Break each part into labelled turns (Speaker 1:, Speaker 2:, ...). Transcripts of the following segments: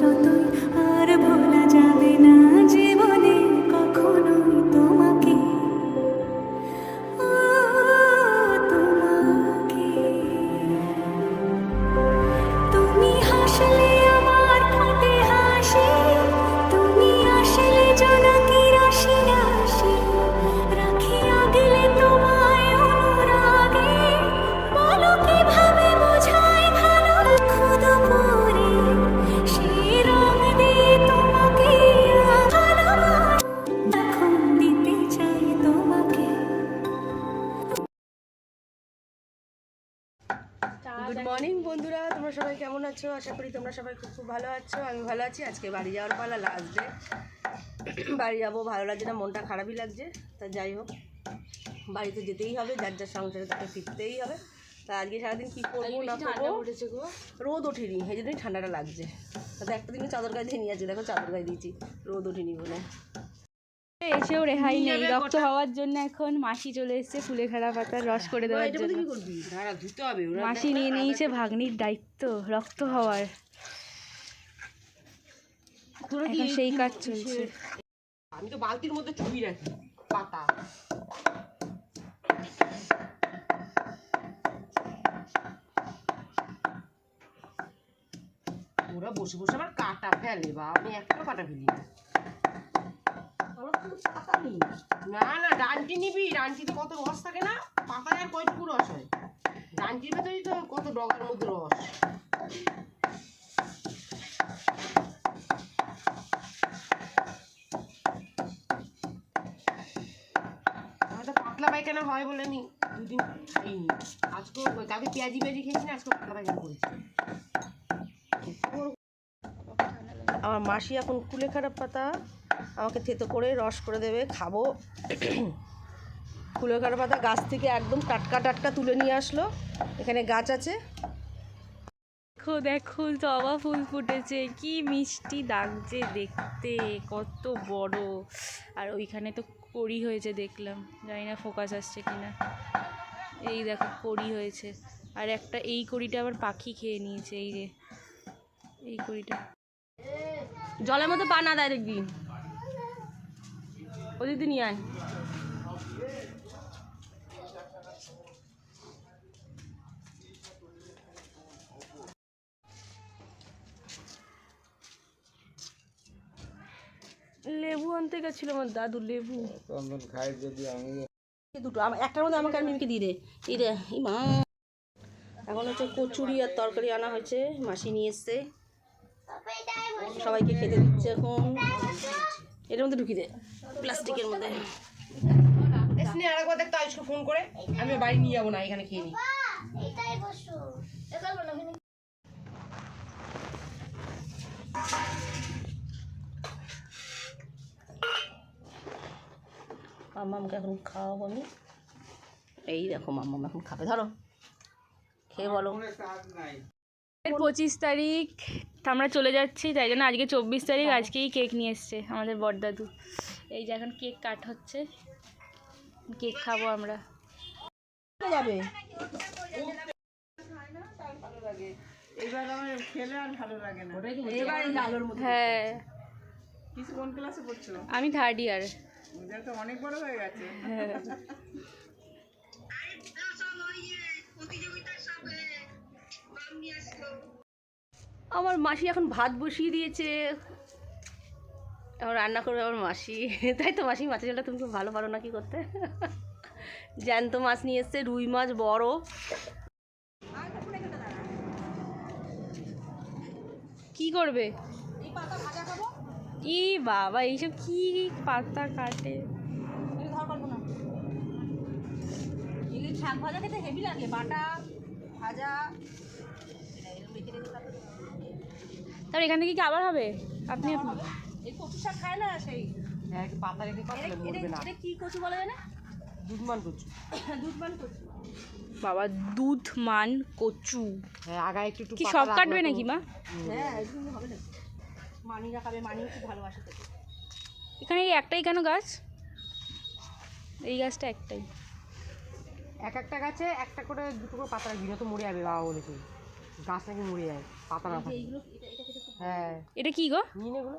Speaker 1: যতই আর ভোলা যাবে না জীবনে কখনোই তোমাকে
Speaker 2: আছো? আমি ভালো আছি। আজকে বাড়ি যাওয়ার পালা লাস্ট ডে বাড়ি যাব ভালো লাগছে না মনটা খারাপই লাগছে। তা যাই হোক বাড়িতে যেতেই হবে যার যার সংসারে তাকে ফিরতেই হবে। তা আজকে সারাদিন কী করব না করব? রোদ ওঠেনি এই জন্যই ঠান্ডাটা লাগছে। তাতে একটা দিনে চাদর গায়ে নিয়ে আছে দেখো চাদর গায়ে দিয়েছি রোদ ওঠেনি বলে।
Speaker 3: এসেও রেহাই নেই রক্ত হওয়ার জন্য এখন মাসি চলে এসেছে ফুলেখাড়া পাতার রস করে দেওয়ার জন্য
Speaker 2: কি করবি? দাঁড়া ধুতে হবে
Speaker 3: মাসি নিয়ে নিয়েছে ভাগ্নির দায়িত্ব রক্ত হওয়ার। এখন সেই কাজ চলছে।
Speaker 2: আমি তো বালতির মধ্যে চুবি রাখি পাতা। ওরা বসে বসে আবার কাটা ফেলে বা আমি একটা কাটা ফেলি। না না ডান্টি নিবি ডান্টিতে কত রস থাকে না? পাতায় আর কয়টুকু রস হয়? ডান্টির ভেতরেই তো কত ডগার মধ্যে রস আমাদের পাতলা পায়খানা হয় বলে আমি দুদিন খাইনি। আজকেও কালকে পেঁয়াজি পেঁয়াজি খেয়েছি না আজকে পাতলা পায়খানা করেছি। আমার মাসি এখন কুলে খারাপ পাতা, আমাকে থেতো করে রস করে দেবে, খাব। কুলে খারাপ পাতা গাছ থেকে একদম টাটকা টাটকা তুলে নিয়ে আসলো। এখানে গাছ আছে।
Speaker 3: দেখো দেখো, জবা ফুল ফুটেছে, কি মিষ্টি লাগছে দেখতে, কত বড়। আর ওইখানে তো কড়ি হয়েছে দেখলাম, জানি না ফোকাস আসছে কিনা। এই দেখো, কড়ি হয়েছে। আর একটা, এই কড়িটা আবার পাখি খেয়ে নিয়েছে, এই রে এই কড়িটা।
Speaker 2: জলের মধ্যে পা না দেয় দেখবি। ওদিকে নিয়ে আয়। লেবু আনতে গেছিল আমার দাদু লেবু।
Speaker 4: খাই যদি আমি।
Speaker 2: দুটো একটার মধ্যে আমাকে আর মিমিকে দিয়ে দে। এই রে মা। এখন হচ্ছে কচুরি আর তরকারি আনা হয়েছে মাসি নিয়ে এসছে। সবাইকে খেতে দিচ্ছে এখন। এর মধ্যে ঢুকি দে প্লাস্টিকের মধ্যে। দেখতে আজকে ফোন করে। আমি বাড়ি নিয়ে যাব না এখানে খেয়ে নি। মাম্মামকে এখন খাওয়াবো আমি। এই দেখো মাম্মাম এখন খাবে ধরো। খেয়ে বলো।
Speaker 3: পঁচিশ তারিখ আমরা চলে যাচ্ছি তাই জন্য আজকে চব্বিশ তারিখ আজকেই কেক নিয়ে এসছে আমাদের বড়দাদু। এই যে এখন কেক কাট হচ্ছে কেক খাব আমরা।
Speaker 2: যাবে?
Speaker 4: এইবার আমার খেলে আর ভালো লাগে না।
Speaker 2: এবার আলোর মধ্যে
Speaker 3: হ্যাঁ।
Speaker 4: কিছু কোন ক্লাসে পড়ছো?
Speaker 3: আমি থার্ড ইয়ার
Speaker 4: তো অনেক বড় হয়ে গেছে।
Speaker 2: আমার মাসি এখন ভাত বসিয়ে দিয়েছে। এখন রান্না করবে আমার মাসি। তাই তো মাসি মাছের ঝোলটা তুমি খুব ভালো পারো নাকি করতে? জ্যান্ত মাছ নিয়ে এসছে রুই মাছ বড়।
Speaker 3: কি করবে? ই বাবা এইসব কি পাতা কাটে?
Speaker 2: শাক ভাজা খেতে হেভি লাগে বাটা ভাজা।
Speaker 3: তারপর এখান থেকে কি আবার হবে? আপনি আপনি
Speaker 2: এই কচু শাক খায় না সেই? পাতা রেখে এটা কি কচু বলা যায় না দুধমান কচু। দুধমান কচু।
Speaker 3: বাবা দুধ মান কচু।
Speaker 2: হ্যাঁ আগা একটু একটু
Speaker 3: কি সব কাটবে নাকি মা?
Speaker 2: হ্যাঁ হবে না মানিরা খাবে মানি খুব ভালোবাসে তাকে।
Speaker 3: এখানে এই একটাই কেন গাছ? এই গাছটা একটাই।
Speaker 2: এক একটা গাছে একটা করে দুটো করে পাতা রাখবি তো মরে যাবে বাবা বলেছে। গাছ নাকি মরে যায় পাতা না
Speaker 5: হ্যাঁ।
Speaker 3: এটা কি গো?
Speaker 5: নিন এগুলো।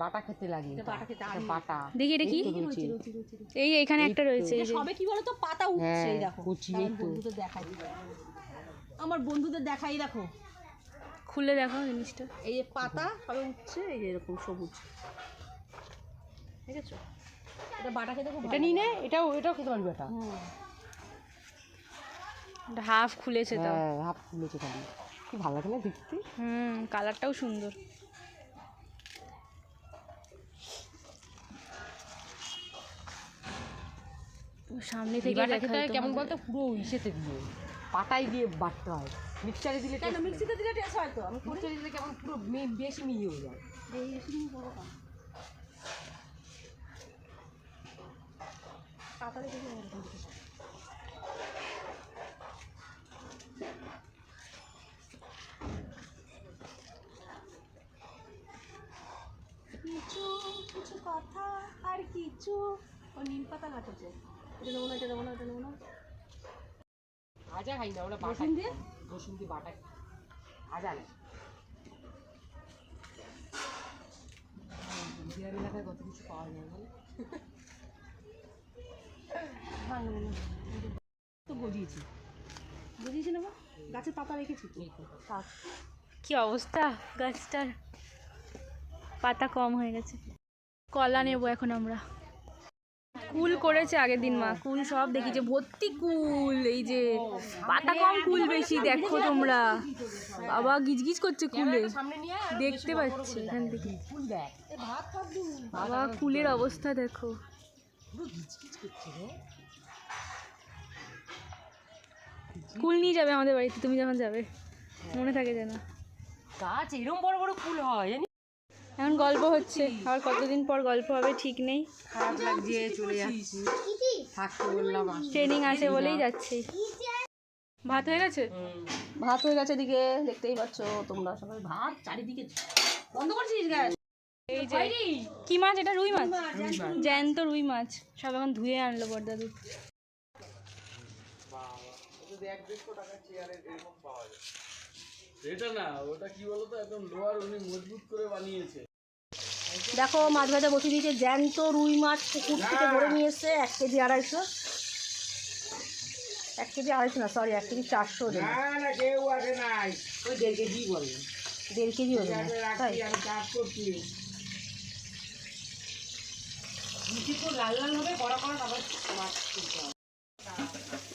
Speaker 5: বাটা খেতে লাগে।
Speaker 2: বাটা
Speaker 3: দেখি এটা কি?
Speaker 5: এই।
Speaker 3: এই এখানে একটা রয়েছে
Speaker 2: সবে কি বলতো? পাতা উঠছে
Speaker 5: হ্যাঁ
Speaker 2: দেখো।
Speaker 5: কুচি তো।
Speaker 2: বন্ধুদের দেখাই। আমার বন্ধুদের দেখাই দেখো।
Speaker 3: খুলে দেখো জিনিসটা।
Speaker 2: এই যে পাতা সবে উঠছে এই যে এরকম সবুজ। ঠিক আছে এটা বাটা খেতে খুব
Speaker 5: এটা নিয়ে নে এটাও এটাও খেতে পারবি এটা।
Speaker 3: হাফ খুলেছে তো।
Speaker 5: হ্যাঁ হাফ ফুলেছে খালি কি ভালো লাগে না দেখতে?
Speaker 3: হুম কালারটাও সুন্দর। সামনে থেকে
Speaker 5: কেমন বলতো? পুরো ইসেতে দিয়ে পাটায় দিয়ে বাটতে হয়। মিক্সচারে দিলে
Speaker 2: কেন মিক্সিতে দিলে টেস্ট হয় তো? আমি
Speaker 5: মিক্সচারে দিলে কেমন পুরো মে- বেশি মিহি হয়ে যায়।
Speaker 2: রেখে দিই কিছু কিছু কথা আর কিছু। ও নিম পাতা আছে এটা নেব না এটা নেব না এটা নেব না।
Speaker 5: ভাজা খাই না ওরা বাটা
Speaker 2: রসুন দিয়ে?
Speaker 5: বাটা। ভাজা না। এলাকায় কত কিছু পাওয়া যায় বলো?
Speaker 2: তো গজিয়েছি। গজিয়েছি নেব গাছের পাতা রেখেছি
Speaker 3: কি অবস্থা গাছটার? পাতা কম হয়ে গেছে। কলা নেব এখন আমরা। কুল করেছে আগের দিন, মা। কুল সব দেখি যে ভর্তি কুল, এই যে পাতা কম কুল বেশি, দেখো তোমরা। বাবা গিজগিজ করছে কুলে। দেখতে পাচ্ছি, এখান থেকে। বাবা, কুলের অবস্থা দেখো। কুল নিয়ে যাবে আমাদের বাড়িতে, তুমি যখন যাবে। মনে থাকে যেন।
Speaker 5: গাছ এরম বড় বড় ফুল হয়
Speaker 3: এখন গল্প হচ্ছে। আর কতদিন পর গল্প হবে ঠিক নেই।
Speaker 5: খারাপ লাগছে চলে যাচ্ছি। থাকতে বললাম
Speaker 3: ট্রেনিং আছে বলেই যাচ্ছি। ভাত হয়ে গেছে?
Speaker 2: ভাত হয়ে গেছে দিকে দেখতেই পাচ্ছ তোমরা সবাই। ভাত চারিদিকে বন্ধ করছিস গ্যাস?
Speaker 3: এই যে কি মাছ এটা? রুই মাছ? জ্যান্ত রুই মাছ। সব এখন ধুয়ে আনলো বড়দাদু।
Speaker 6: এটা না ওটা কি বলতো? একদম লোহার উনি মজবুত করে বানিয়েছে।
Speaker 2: দেখো মাছ ভাজা বসিয়ে দিয়েছে। জ্যান্ত রুই মাছ পুকুর থেকে ধরে নিয়ে এসছে এক কেজি আড়াইশো। এক কেজি আড়াইশো না সরি এক কেজি চারশো
Speaker 5: দেড় কেজি
Speaker 2: দেড় কেজি তাই?
Speaker 5: হবে।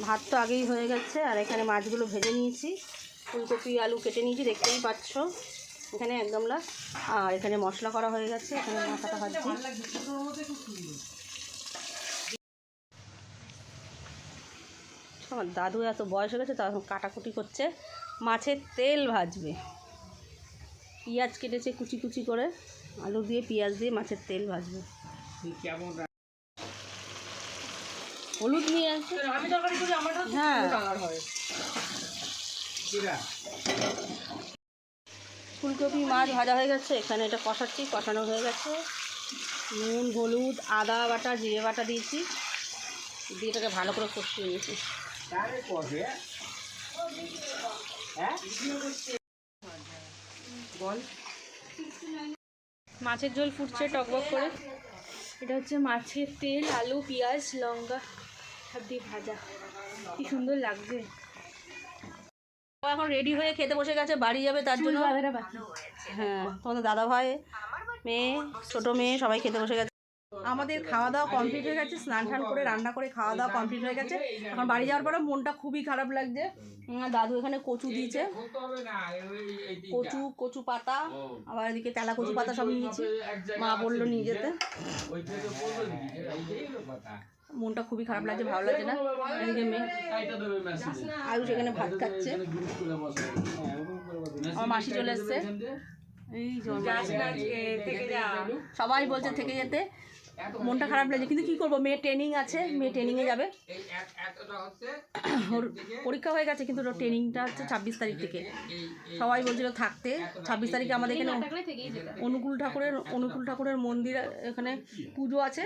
Speaker 2: ভাত তো আগেই হয়ে গেছে আর এখানে মাছগুলো ভেজে নিয়েছি। ফুলকপি আলু কেটে নিয়েছি দেখতেই পাচ্ছ। এখানে এক গামলা আর এখানে মশলা করা হয়ে গেছে এখানে মাথাটা ভাজছি। আমার দাদু এত বয়স হয়ে গেছে তো এখন কাটাকুটি করছে। মাছের তেল ভাজবে। পেঁয়াজ কেটেছে কুচি কুচি করে আলু দিয়ে পেঁয়াজ দিয়ে মাছের তেল ভাজবে। হলুদ নিয়ে আসছে হ্যাঁ। ফুলকপি মাছ ভাজা হয়ে গেছে। এখানে এটা কষাচ্ছি, কষানো হয়ে গেছে। নুন, হলুদ, আদা বাটা, জিরে বাটা দিয়েছি। দিয়ে এটাকে ভালো করে কষিয়ে নিয়েছি।
Speaker 5: বল।
Speaker 3: মাছের ঝোল ফুটছে টকবক করে। এটা হচ্ছে মাছের তেল, আলু, পেঁয়াজ, লঙ্কা, সব দিয়ে ভাজা। কি সুন্দর লাগছে।
Speaker 2: এখন রেডি হয়ে খেতে বসে গেছে বাড়ি যাবে তার জন্য হ্যাঁ তোমাদের দাদা ভাই মেয়ে ছোট মেয়ে সবাই খেতে বসে গেছে। আমাদের খাওয়া দাওয়া কমপ্লিট হয়ে গেছে স্নান টান করে রান্না করে খাওয়া দাওয়া কমপ্লিট হয়ে গেছে। এখন বাড়ি যাওয়ার পরে মনটা খুবই খারাপ লাগছে। দাদু এখানে কচু দিয়েছে। কচু কচু পাতা আবার এদিকে তেলা কচু পাতা সব নিয়েছি। মা বলল নিয়ে যেতে মনটা খুবই খারাপ লাগছে, ভালো লাগছে না? এদিকে মেয়ে। আয়ুষ এখানে ভাত খাচ্ছে। আমার মাসি চলে এসছে। সবাই বলছে থেকে যেতে। মনটা খারাপ লাগছে। কিন্তু কি করব? মেয়ে ট্রেনিং আছে। মেয়ে ট্রেনিংয়ে যাবে। ওর পরীক্ষা হয়ে গেছে, কিন্তু ওর ট্রেনিংটা হচ্ছে ছাব্বিশ তারিখ থেকে। সবাই বলছিল থাকতে। ছাব্বিশ তারিখে আমাদের এখানে অনুকূল ঠাকুরের অনুকূল ঠাকুরের মন্দির এখানে পুজো আছে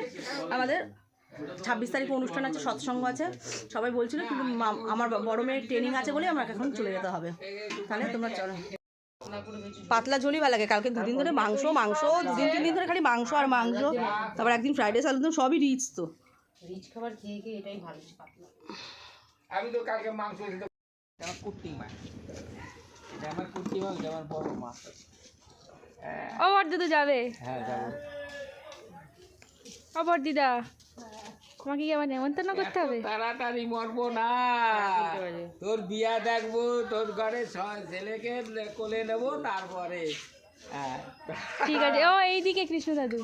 Speaker 2: আমাদের। ছাব্বিশ তারিখে অনুষ্ঠান আছে সৎসঙ্গ আছে। সবাই বলছিল কিন্তু মা- আমার বড় মেয়ের ট্রেনিং আছে বলে আমাকে এখন চলে যেতে হবে। তাহলে তোমরা চলো। পাতলা ঝোলই ভালো লাগে কালকে দুদিন ধরে মাংস মাংস দুদিন তিন দিন ধরে খালি মাংস আর মাংস। তারপর একদিন ফ্রাইড রাইস আলুদম সবই রিচ তো।
Speaker 5: রিচ খাবার খেয়ে খেয়ে এটাই ভালো
Speaker 6: আমি তো কালকে মাংস আমার কুট্টি মাছ এটা আমার কুট্টি মাছ এটা আমার বড় মাছ আছে।
Speaker 3: ও বর্দিদা যাবে?
Speaker 6: হ্যাঁ যাব।
Speaker 3: ও বর্দিদা তোমাকে কি আবার নেমন্তন্ন করতে হবে?
Speaker 6: তাড়াতাড়ি মরবো না। তোর বিয়া দেখব তোর ঘরে ছেলেকে কোলে নেব তারপরে। হ্যাঁ।
Speaker 3: ঠিক আছে। ও এইদিকে কৃষ্ণ দাদু।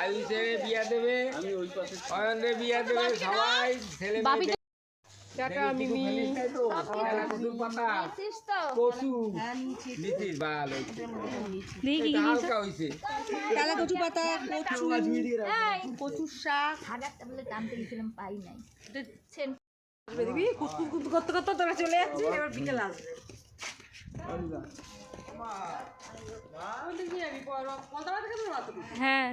Speaker 6: আয়ুষের বিয়া দেবে অয়নের বিয়া দেবে সবাই ছেলে মিমি কচুর পাতা কচু। নিতিস ভালো
Speaker 3: দেখি কি কি
Speaker 6: হালকা হয়েছে।
Speaker 2: কালা কচু পাতা কচু। কচুর শাক। দেখবি কুচকুচ কুচ করতে করতে তোরা চলে যাচ্ছে এবার বিকেল আসবে।
Speaker 3: হ্যাঁ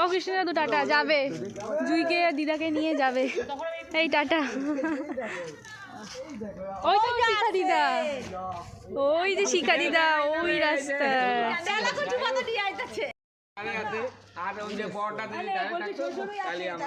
Speaker 3: ও কৃষ্ণ দাদু টাটা যাবে। জুইকে দিদাকে নিয়ে যাবে। এই টাটা। ওই তো শিখা দিদা। ওই যে শিখা দিদা ওই রাস্তা।
Speaker 6: আর ওই যে বড়টা তাহলে আমরা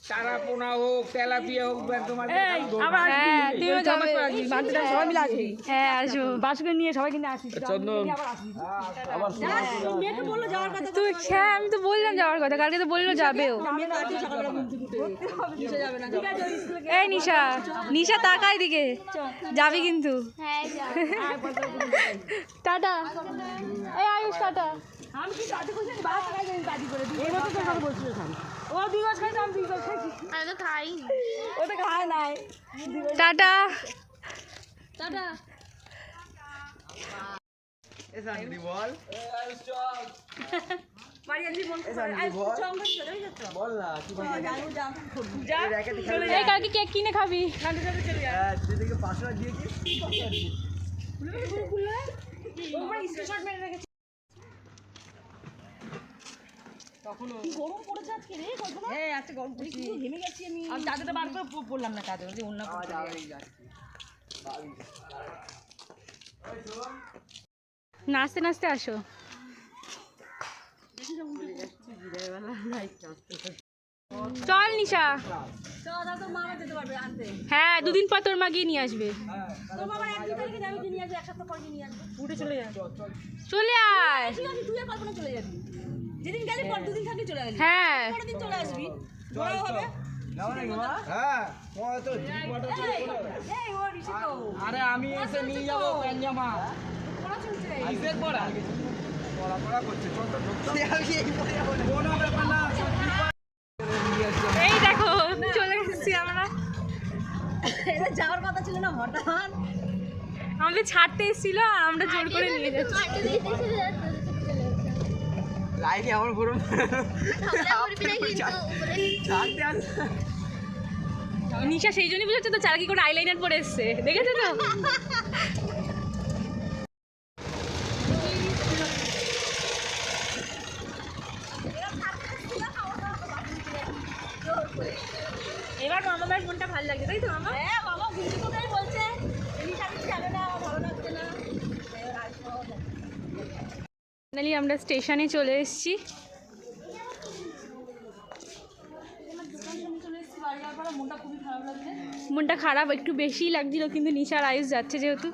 Speaker 6: এই হোক তেলাপিয়া হোক তোমার
Speaker 3: হ্যাঁ তুমিও যাবে।
Speaker 2: সবাই মিলে আসবি।
Speaker 3: হ্যাঁ আসব।
Speaker 2: বাসকে নিয়ে সবাই কিনে আসবি।
Speaker 6: চন্দন।
Speaker 2: মেয়েকে বলল যাওয়ার কথা
Speaker 3: তুই হ্যাঁ আমি তো বললাম যাওয়ার কথা কালকে তো বলল যাবেও
Speaker 2: যাবে
Speaker 3: এই নিশা নিশা তাকাই দিকে যাবি কিন্তু।
Speaker 1: হ্যাঁ
Speaker 3: টাটা। এই আয়ুষ টাটা।
Speaker 2: আমি কি করে ও দুই মাস খাইছে আমি দুই মাস
Speaker 1: আমি তো খাই।
Speaker 2: ও তো খায় নাই।
Speaker 3: টাটা।
Speaker 1: টাটা।
Speaker 2: চলে যাচ্ছ বল
Speaker 3: কালকে কেক কিনে খাবি?
Speaker 2: ঠান্ডা ঠান্ডা চলে যা। দিদিকে 500 টাকা গরম পড়েছে আজকে রে কল্পনা? হ্যাঁ আজকে গরম পড়েছে। ঘেমে গেছি আমি। আমি চাদরটা বার করে পড়লাম না চাদর যে অন্য পড়তে
Speaker 3: নাচতে নাচতে আসো। চল নিশা। হ্যাঁ দুদিন পর তোর মা গিয়ে নিয়ে আসবে।
Speaker 2: চলে
Speaker 3: আয়।
Speaker 2: যেদিন গেলি পর দুদিন থাকি চলে আসবি।
Speaker 3: হ্যাঁ।
Speaker 2: পরের দিন চলে আসবি। ঘোরাও হবে। এই ও ঋষি তো
Speaker 6: আরে আমি এসে নিয়ে যাব প্যাঞ্জামা কিসের পড়া পড়া? করছে কোনো ব্যাপার না
Speaker 3: এই দেখো চলে এসেছি আমরা।
Speaker 2: এটা যাওয়ার কথা ছিল না হঠাৎ।
Speaker 3: আমাদের ছাড়তে এসেছিল আর আমরা জোর করে নিয়ে যাচ্ছি।
Speaker 6: আমার পুরো
Speaker 3: নিশা সেই জন্যই বুঝাচ্ছে তো চালাকি করে আইলাইনার পরে এসছে। দেখেছ তো এবার মামার মনটা ভালো লাগছে তাই তো মামা
Speaker 2: হ্যাঁ বাবা ঘুরতে তো তাই বলছে জিনিস আমি যাবে না আমার ভালো লাগছে না
Speaker 3: ফাইনালি আমরা স্টেশনে চলে এসেছি।
Speaker 2: মনটা খারাপ,
Speaker 3: একটু বেশিই লাগছিল, কিন্তু নিশার আয়ুষ যাচ্ছে যেহেতু।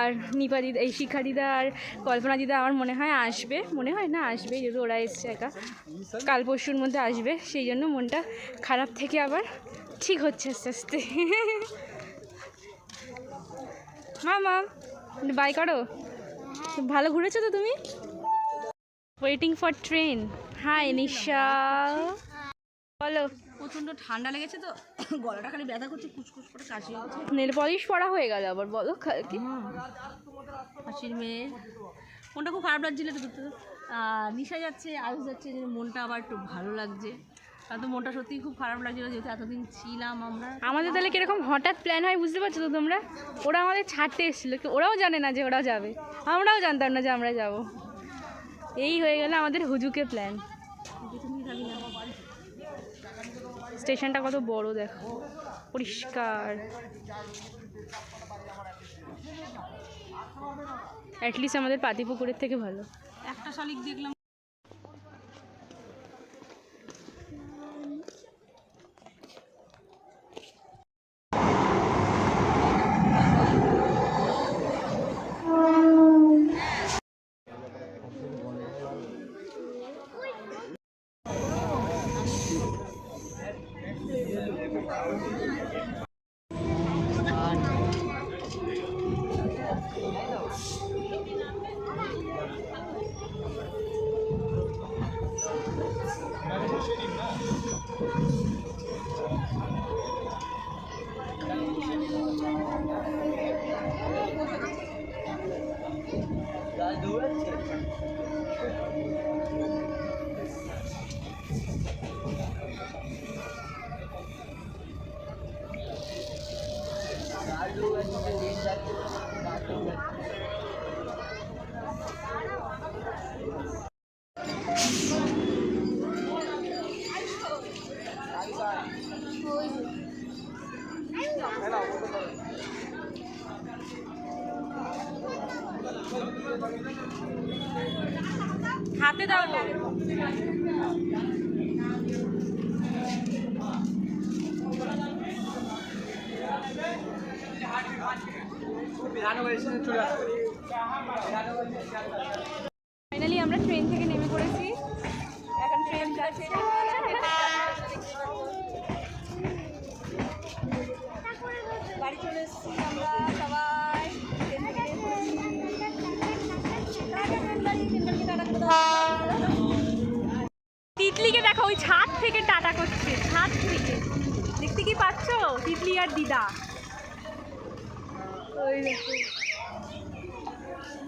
Speaker 3: আর নিপা দিদা, এই শিখা দিদা আর কল্পনা দিদা আমার মনে হয় আসবে। মনে হয় না আসবে যেহেতু ওরা এসছে একা। কাল পরশুর মধ্যে আসবে, সেই জন্য মনটা খারাপ থেকে আবার ঠিক হচ্ছে আস্তে আস্তে। হ্যাঁ মা বাই করো। ভালো ঘুরেছো তো তুমি? Waiting for train hi Nisha বলো।
Speaker 2: প্রচণ্ড ঠান্ডা লেগেছে তো। গলাটা খালি ব্যথা করছে কুচকুচ করে কাশি হচ্ছে।
Speaker 3: নেল পলিশ পরা হয়ে গেল আবার বলো কালকে
Speaker 2: হাসির মেয়ে। মনটা খুব খারাপ লাগছিল তো আর নিশা যাচ্ছে আয়ুষ যাচ্ছে মনটা আবার একটু ভালো লাগছে। তো মনটা সত্যিই খুব খারাপ লাগছিল যেহেতু এতদিন ছিলাম আমরা।
Speaker 3: আমাদের তাহলে কীরকম হঠাৎ প্ল্যান হয় বুঝতে পারছ তো তোমরা? ওরা আমাদের ছাড়তে এসেছিল কি- ওরাও জানে না যে ওরা যাবে। আমরাও জানতাম না যে আমরা যাব। এই হয়ে গেল আমাদের হুজুকে প্ল্যান স্টেশনটা কত বড় দেখো। পরিষ্কার। অ্যাটলিস্ট আমাদের পাতিপুকুরের থেকে ভালো।
Speaker 2: একটা শালিক দেখলাম
Speaker 3: হাতে দাও। ফাইনালি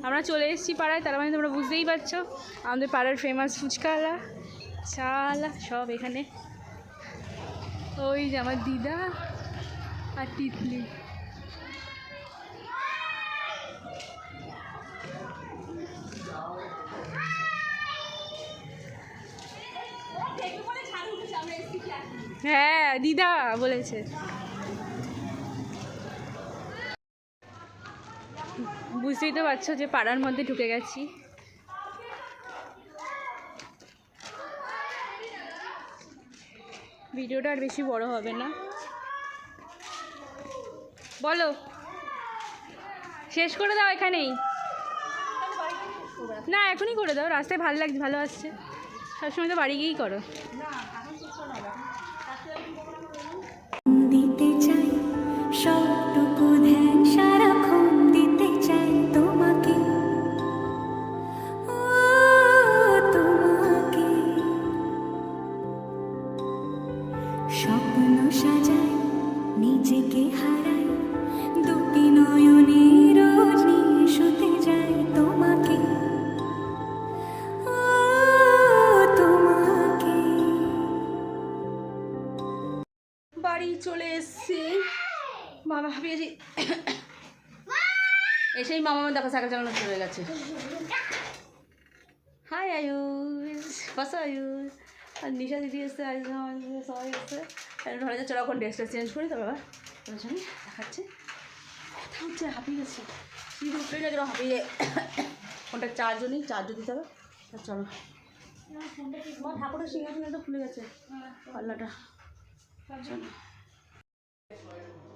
Speaker 3: আমরা
Speaker 2: চলে এসেছি
Speaker 3: পাড়ায়, তার মানে তোমরা বুঝতেই পারছ, আমাদের পাড়ার ফেমাস ফুচকালা চালা, সব এখানে। ওই যে আমার দিদা আর তিতলি। হ্যাঁ দিদা বলেছে। বুঝতেই তো পারছ যে পাড়ার মধ্যে ঢুকে গেছি। ভিডিওটা আর বেশি বড় হবে না। বলো। শেষ করে দাও এখানেই। না, এখনই করে দাও, রাস্তায় ভালো লাগছে, ভালো আসছে। সবসময় তো বাড়ি গিয়েই করো।
Speaker 1: দিতে চাই সবটুকু
Speaker 2: এসেই মামা দেখো সাইকেল চালানো শুরু হয়ে গেছে। হাই আয়ুষ বসো আয়ুষ আর নিশা দিদি এসছে আয়ুষ সবাই এসছে। ঘরে যে চলো এখন ড্রেসটা চেঞ্জ করি আবার তোমার সঙ্গে দেখাচ্ছে। কথা হচ্ছে? হাঁপিয়ে গেছি। সিঁড়ি উঠলেই না যেন হাঁপিয়ে ফোনটা চার্জও নেই চার্জও দিতে হবে। তা চলো। ঠাকুরের সিংহাসনটা খুলে গেছে পাল্লাটা। চলো।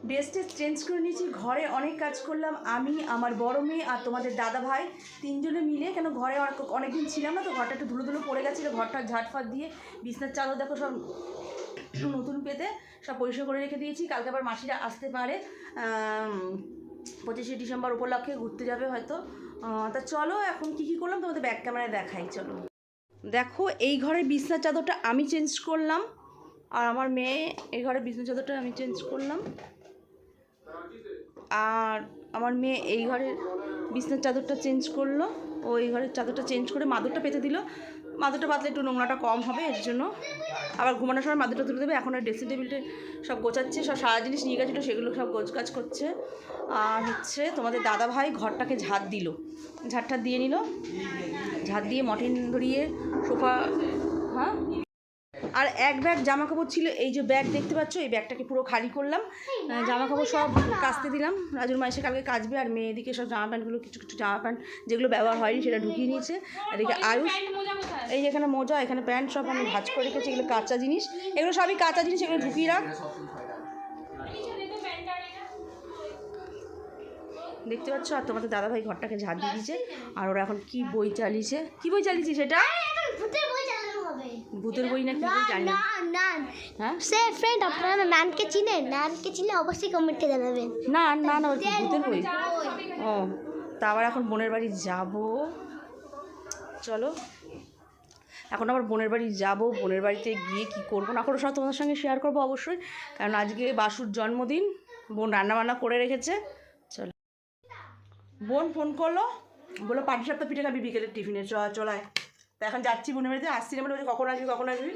Speaker 2: ড্রেস চেঞ্জ করে নিয়েছি। ঘরে অনেক কাজ করলাম। আমি, আমার বড় মেয়ে আর তোমাদের দাদা ভাই তিনজনে মিলে, কেন ঘরে অনেক দিন ছিলাম না, তো ঘরটা একটু ধুলো ধুলো পড়ে গেছিল। ঘরটা ঝাটফাট দিয়ে বিছনার চাদর দেখো সব নতুন পেতে সব পরিষ্কার করে রেখে দিয়েছি। কালকে আবার মাসিরা আসতে পারে পঁচিশে ডিসেম্বর উপলক্ষে ঘুরতে যাবে হয়তো। তা চলো, এখন কী কী করলাম তোমাদের ব্যাক ক্যামেরায় দেখাই, চলো। দেখো, এই ঘরের বিছনার চাদরটা আমি চেঞ্জ করলাম। আর আমার মেয়ে, এই ঘরের বিছনার চাদরটা আমি চেঞ্জ করলাম। আর আমার মেয়ে এই ঘরের বিছনার চাদরটা চেঞ্জ করল। ও এই ঘরের চাদরটা চেঞ্জ করে মাদুরটা পেতে দিল। মাদুরটা পাতলে একটু নোংরাটা কম হবে, এর জন্য। আবার ঘুমানোর সময় মাদুরটা তুলে দেবে। এখন আর ড্রেসিং টেবিলটা সব গোছাচ্ছে, সব সারা জিনিস নিয়ে গেছিল, সেগুলো সব গোছ কাজ করছে। আর হচ্ছে তোমাদের দাদা ভাই ঘরটাকে ঝাড় দিল। ঝাড়টা দিয়ে নিল। ঝাড় দিয়ে মটিন ধরিয়ে সোফা হ্যাঁ? আর এক ব্যাগ জামা কাপড় ছিল এই যে ব্যাগ দেখতে পাচ্ছ এই ব্যাগটাকে পুরো খালি করলাম। জামা কাপড় সব কাচতে দিলাম। রাজুর মাসে কালকে কাচবে আর মেয়েদিকে সব জামা প্যান্টগুলো কিছু কিছু জামা প্যান্ট যেগুলো ব্যবহার হয়নি সেটা ঢুকিয়ে নিয়েছে। এদিকে আয়ুষ এই যে এখানে মোজা এখানে প্যান্ট সব আমি ভাজ করে রেখেছি এগুলো কাঁচা জিনিস। এগুলো সবই কাঁচা জিনিস এগুলো ঢুকিয়ে রাখ। দেখতে পাচ্ছ? আর তোমাদের দাদাভাই ঘরটাকে ঝাড় দিয়ে দিয়েছে। আর ওরা এখন কি বই চালিয়েছে? কি বই চালিয়েছে সেটা
Speaker 7: ভূতের বই চালানো হবে
Speaker 2: ভূতের বই না কি বই জানি না। হ্যাঁ?
Speaker 7: সে ফ্রেন্ড আপনারা নানকে চিনেন? নানকে চিনে অবশ্যই কমেন্টে জানাবেন।
Speaker 2: না না না ভূতের বই? ও তা আবার এখন বোনের বাড়ি যাব। চলো। এখন আবার বোনের বাড়ি যাব। বোনের বাড়িতে গিয়ে কি করব না করব সব তোমাদের সঙ্গে শেয়ার করব অবশ্যই। কারণ আজকে বাসুর জন্মদিন বোন রান্নাবান্না করে রেখেছে। চলো। বোন ফোন করল। বলল পাটি সাপটা পিঠে খাবি বিকেলের টিফিনে চ চলায় তা এখন যাচ্ছি বোনের বাড়িতে আসছি না বলে বলছে, কখন আসবি কখন আসবি?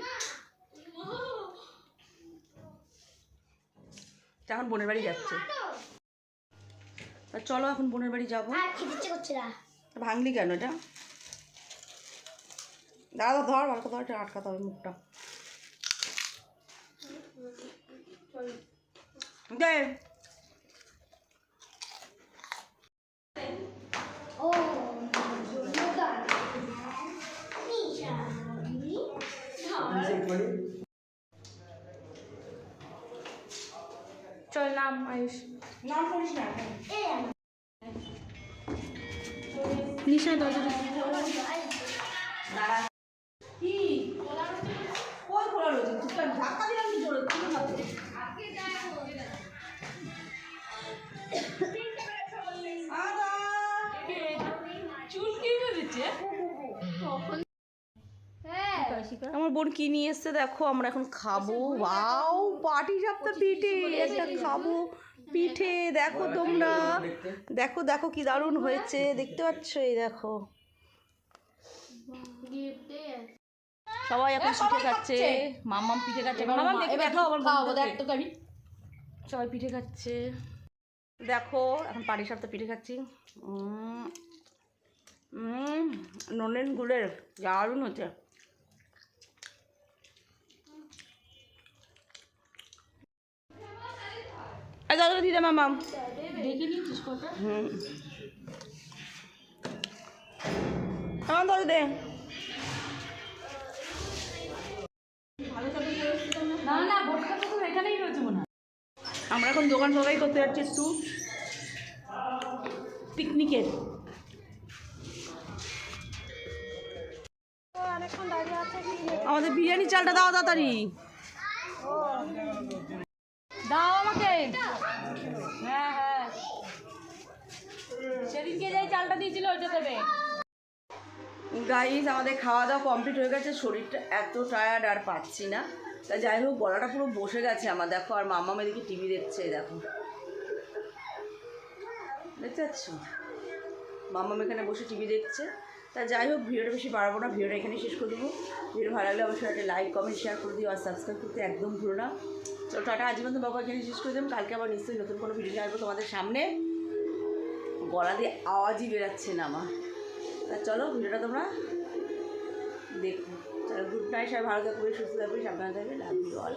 Speaker 2: এখন বোনের বাড়ি যাচ্ছে। তা চলো এখন বোনের বাড়ি যাব। ভাঙলি কেন এটা? দাদা ধর ভালো ধর এটা আটকাতে হবে মুখটা। দে।
Speaker 7: ও।
Speaker 3: চল নাম আয়ুষ।
Speaker 2: নাম করিস না।
Speaker 3: নিশা দরজা
Speaker 2: কি? কই খোলা রয়েছে? ধাক্কা দিলাম কি জোরে? আমার বোন কি নিয়ে এসছে দেখো আমরা এখন খাব। ওয়াও পাটি সাপটা পিঠে একটা খাব পিঠে দেখো তোমরা। দেখো দেখো কি দারুণ হয়েছে দেখতে পাচ্ছ এই দেখো। সবাই এখন পিঠে খাচ্ছে। মাম্মাম পিঠে খাচ্ছে। মাম্মাম দেখে দেখো আমার খাওয়াবো দেখ তোকে আমি। সবাই পিঠে খাচ্ছে। দেখো এখন পাটি সাপটা পিঠে খাচ্ছি। উম, উম, নলেন গুড়ের দারুণ হচ্ছে দাদা মামাম হুম আমার দাদা দে।
Speaker 3: এখানেই রয়েছে মনে
Speaker 2: আমরা এখন দোকান সবাই করতে যাচ্ছি একটু পিকনিকের। আমাদের বিরিয়ানি চালটা দাও তাড়াতাড়ি।
Speaker 3: দাও আমাকে। হ্যাঁ হ্যাঁ। সেদিনকে যেই চালটা দিয়েছিল, ওইটা দেবে।
Speaker 2: গাইজ আমাদের খাওয়া দাওয়া কমপ্লিট হয়ে গেছে, শরীরটা এত টায়ার্ড আর পাচ্ছি না। তা যাই হোক, গলাটা পুরো বসে গেছে আমার, দেখো, আর মাম্মা মেয়েদিকে টিভি দেখছে, দেখো। দেখতে পাচ্ছ? মাম্মাম এখানে বসে টিভি দেখছে। তা যাই হোক, ভিডিওটা বেশি বাড়াবো না, ভিডিওটা এখানে শেষ করে দেবো। ভিডিও ভালো লাগলে অবশ্যই একটা লাইক কমেন্ট শেয়ার করে দিও, আর সাবস্ক্রাইব করতে একদম ভুলো না। চলো টাটা আজ পর্যন্ত বাবা এখানে শেষ করে দিলাম। কালকে আবার নিশ্চয়ই নতুন কোনো ভিডিও আসব তোমাদের সামনে। গলা দিয়ে আওয়াজই বেরাচ্ছে না আমার। তা চলো, ভিডিওটা তোমরা দেখো। চলো গুড নাইট সবাই ভালো থাকবে সুস্থ থাকবে সাবধানে থাকবে লাভ ইউ অল